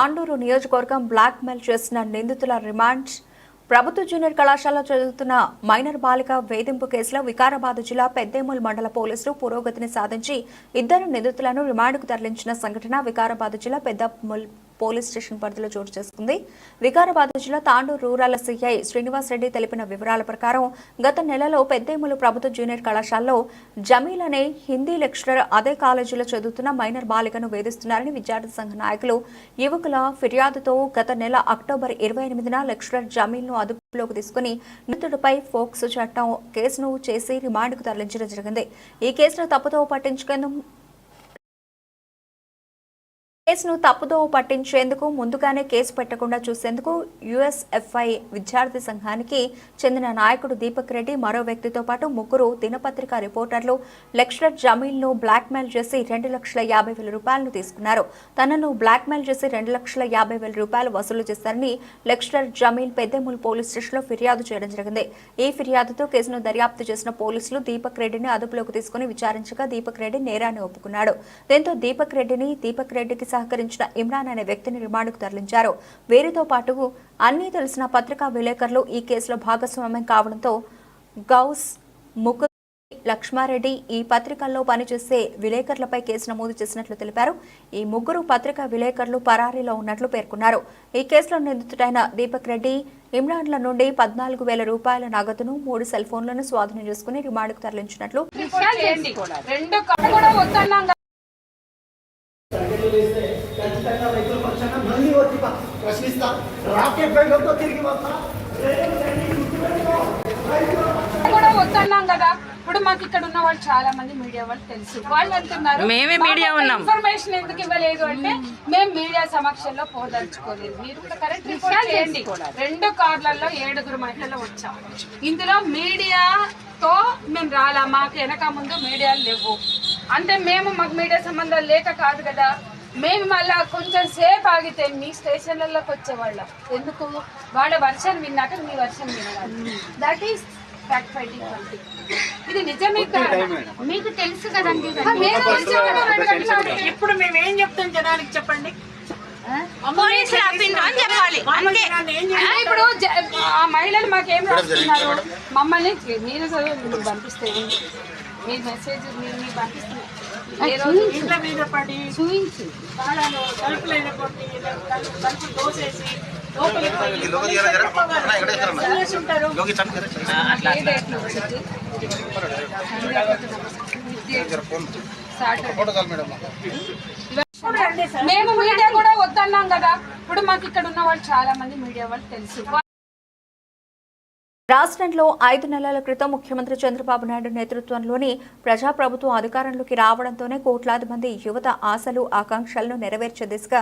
తాండూరు నియోజకవర్గం black mail చేసిన నిందితుల రిమాండ్. ప్రభుత్వ జూనియర్ కళాశాలలో చదువుతున్న మైనర్ బాలిక వేధింపు కేసులో వికారాబాద్ జిల్లా పెద్దేముల్ మండల పోలీసులు పురోగతిని సాధించి ఇద్దరు నిందితులను రిమాండ్కు తరలించిన సంఘటన వికారాబాద్ జిల్లా పెద్దముల్ పోలీస్ స్టేషన్ పరిధిలో చోటు చేసుకుంది. వికారాబాద్ జిల్లా తాండూరు రూరల్ సిఐ శ్రీనివాస్ రెడ్డి తెలిపిన వివరాల ప్రకారం గత నెలలో పెద్దేములు ప్రభుత్వ జూనియర్ కళాశాలలో జమీల్ అనే హిందీ లెక్చరర్ అదే కాలేజీలో చదువుతున్న మైనర్ బాలికను వేధిస్తున్నారని విద్యార్థి సంఘ నాయకులు యువకుల ఫిర్యాదుతో గత నెల అక్టోబర్ ఇరవై ఎనిమిదిన లెక్చరర్ జమీల్ను అదుపులోకి తీసుకుని నిందితుడిపై ఫోక్స్ చట్టం కేసును చేసి రిమాండ్కు తరలించడం జరిగింది. ఈ కేసును తప్పుతో పట్టించుకేందుకు కేసును తప్పుదో పట్టించేందుకు ముందుగానే కేసు పెట్టకుండా చూసేందుకు యుఎస్ఎఫ్ఐ విద్యార్థి సంఘానికి చెందిన నాయకుడు దీపక్ రెడ్డి మరో వ్యక్తితో పాటు ముగ్గురు దినపత్రిక రిపోర్టర్లు లెక్చరర్ జమీల్ను బ్లాక్మెయిల్ చేసి రెండు లక్షల యాభై వేల రూపాయలను తీసుకున్నారు. తనను బ్లాక్మెయిల్ చేసి రెండు లక్షల యాభై వేల రూపాయలు వసూలు చేశారని లెక్చరర్ జమీల్ పెద్దెముల్ పోలీస్ స్టేషన్లో ఫిర్యాదు చేయడం జరిగింది. ఈ ఫిర్యాదుతో కేసును దర్యాప్తు చేసిన పోలీసులు దీపక్ రెడ్డిని అదుపులోకి తీసుకుని విచారించగా దీపక్ రెడ్డి నేరాన్ని ఒప్పుకున్నాడు. దీంతో దీపక్ రెడ్డిని దీపక్ రెడ్డికి సహకరించిన ఇమ్రాన్ అనే వ్యక్తిని రిమాండ్కు తరలించారు. వీరితో పాటు అన్నీ తెలిసిన పత్రికా విలేకరులు ఈ కేసులో భాగస్వామ్యం కావడంతో గౌస్ ముకు లక్ష్మారెడ్డి ఈ పత్రికల్లో పనిచేసే విలేకరులపై కేసు నమోదు చేసినట్లు తెలిపారు. ఈ ముగ్గురు పత్రికా విలేకరులు పరారీలో ఉన్నట్లు పేర్కొన్నారు. ఈ కేసులో నిందితుడైన దీపక్ రెడ్డి ఇమ్రాన్ల నుండి పద్నాలుగు వేల రూపాయల నగదును మూడు సెల్ ఫోన్లను స్వాధీనం చేసుకుని రిమాండ్కు తరలించినట్లు రిపోర్ట్ చేయండి రెండు కళ్ళు కూడా వద్దన్నాం కదా చేస్తే ఖచ్చితంగా రైతుల పక్షాన మళ్ళీ వచ్చి ప్రశ్నిస్తా. రాకెట్ బయటతో తిరిగి వస్తా. కూడా వద్దన్నాం కదా. ఇప్పుడు మాకు ఇక్కడ ఉన్న వాళ్ళు చాలా మంది మీడియా వాళ్ళు తెలుసు. వాళ్ళు అంటున్నారు మేమే మీడియా ఉన్నాం. ఇన్ఫర్మేషన్ ఎందుకు ఇవ్వలేదు అంటే మేము మీడియా సమక్షంలో పోదలుచుకోలేదు. మీరు కూడా కరెక్ట్ రిపోర్ట్ చేయండి. రెండు కార్లలో ఏడుగురు మహిళలు వచ్చాం. ఇందులో మీడియాతో మేము రాలా. మాకు వెనక ముందు మీడియాలు లేవు. అంటే మేము మాకు మీడియా సంబంధాలు లేక కాదు కదా. మేము మళ్ళా కొంచెం సేపు ఆగితే మీ స్టేషన్లలోకి వచ్చేవాళ్ళం. ఎందుకు? వాళ్ళ వర్షన్ విన్నాక మీ వర్షన్ వినడానికి that is fact fighting fighting ఇది నిజమే కాదా? మీకు తెలుసు కదండి ఇప్పుడు మేము ఏం చెప్తాం జనానికి చెప్పండి? పోలీసులు ఆపిండ్రు అని చెప్పాలి. అంతే ఆ, ఇప్పుడు ఆ మహిళలు మాకేం రాస్తున్నారు? మమ్మల్ని మీరు చదువు మీరు పంపిస్తే మీ మెసేజ్ మీరు మీకు పంపిస్తున్నారు ఏ రోజు ఇంట్లో మీద పడి చూపించు తాళాలు తలుపులైన కొట్టి తలుపు తలుపు దోసేసి లోపలికి పోయి వదిలేసి ఉంటారు. ఏ డేట్ వచ్చింది సాటర్డే. మేము మీడియా కూడా వద్దన్నాం కదా. ఇప్పుడు మాకు ఇక్కడ ఉన్న వాళ్ళు చాలా మంది మీడియా వాళ్ళు తెలుసు. రాష్ట్రంలో ఐదు నెలల క్రితం ముఖ్యమంత్రి చంద్రబాబు నాయుడు నేతృత్వంలోని ప్రజాప్రభుత్వం అధికారంలోకి రావడంతోనే కోట్లాది మంది యువత ఆశలు ఆకాంక్షలను నెరవేర్చే దిశగా